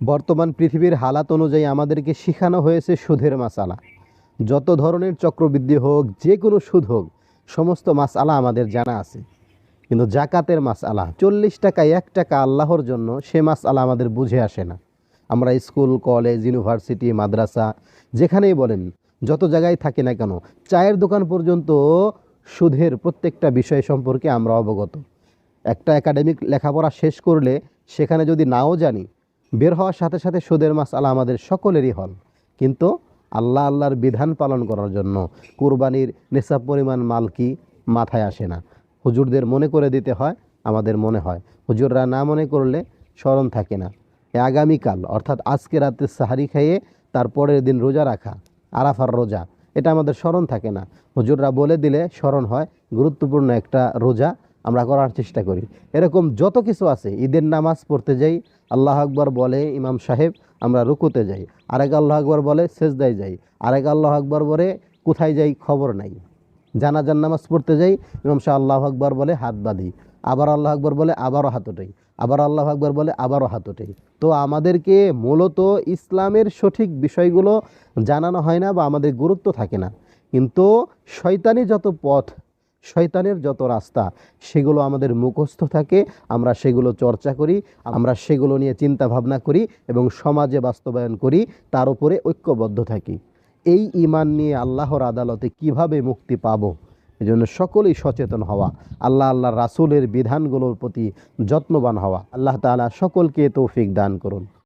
বর্তমান পৃথিবীর হালাত অনুযায়ী আমাদেরকে শেখানো হয়েছে সুদের মাসালা। যত ধরনের চক্রবৃদ্ধি হোক, যে কোনো সুদ হোক, সমস্ত মাসালা আমাদের জানা আছে। কিন্তু জাকাতের মাসালা, চল্লিশ টাকা এক টাকা আল্লাহর জন্য সে মাসালা আমাদের বুঝে আসে না। আমরা স্কুল, কলেজ, ইউনিভার্সিটি, মাদ্রাসা, যেখানেই বলেন, যত জায়গায় থাকি না কেন, চায়ের দোকান পর্যন্ত সুদের প্রত্যেকটা বিষয় সম্পর্কে আমরা অবগত। একটা একাডেমিক লেখাপড়া শেষ করলে, সেখানে যদি নাও জানি বের হওয়ার সাথে সাথে সুদের মাসালা আমাদের সকলেরই হল। কিন্তু আল্লাহ আল্লাহর বিধান পালন করার জন্য কুরবানির নেশাব পরিমাণ মাল কি মাথায় আসে না। হুজুরদের মনে করে দিতে হয়, আমাদের মনে হয়। হুজুররা না মনে করলে স্মরণ থাকে না। আগামীকাল, অর্থাৎ আজকে রাতে সাহারি খাইয়ে তার পরের দিন রোজা রাখা, আরাফার রোজা, এটা আমাদের স্মরণ থাকে না। হুজুররা বলে দিলে স্মরণ হয়, গুরুত্বপূর্ণ একটা রোজা আমরা করার চেষ্টা করি। এরকম যত কিছু আছে, ঈদের নামাজ পড়তে যাই, আল্লাহ আকবর বলে ইমাম সাহেব, আমরা রুকুতে যাই। আরেক আল্লাহ আকবর বলে সেজদায় যাই। আরেক আল্লাহ আকবর বলে কোথায় যাই খবর নাই। জানাজান নামাজ পড়তে যাই, ইমাম শাহ আল্লাহ আকবর বলে হাত বাঁধি। আবার আল্লাহ আকবর বলে আবারও হাত ওঠাই। আবার আল্লাহ আকবর বলে আবারও হাত ওঠাই। তো আমাদেরকে মূলত ইসলামের সঠিক বিষয়গুলো জানানো হয় না বা আমাদের গুরুত্ব থাকে না। কিন্তু শয়তানি যত পথ শয়তানের যত রাস্তা, সেগুলো আমাদের মুখস্থ থাকে, আমরা সেগুলো চর্চা করি, আমরা সেগুলো নিয়ে চিন্তা ভাবনা করি এবং সমাজে বাস্তবায়ন করি, তার উপরে ঐক্যবদ্ধ থাকি। এই ইমান নিয়ে আল্লাহর আদালতে কীভাবে মুক্তি পাবো? এজন্য সকলেই সচেতন হওয়া, আল্লাহ আল্লাহ রাসূলের বিধানগুলোর প্রতি যত্নবান হওয়া। আল্লাহ তাআলা সকলকে তৌফিক দান করুন।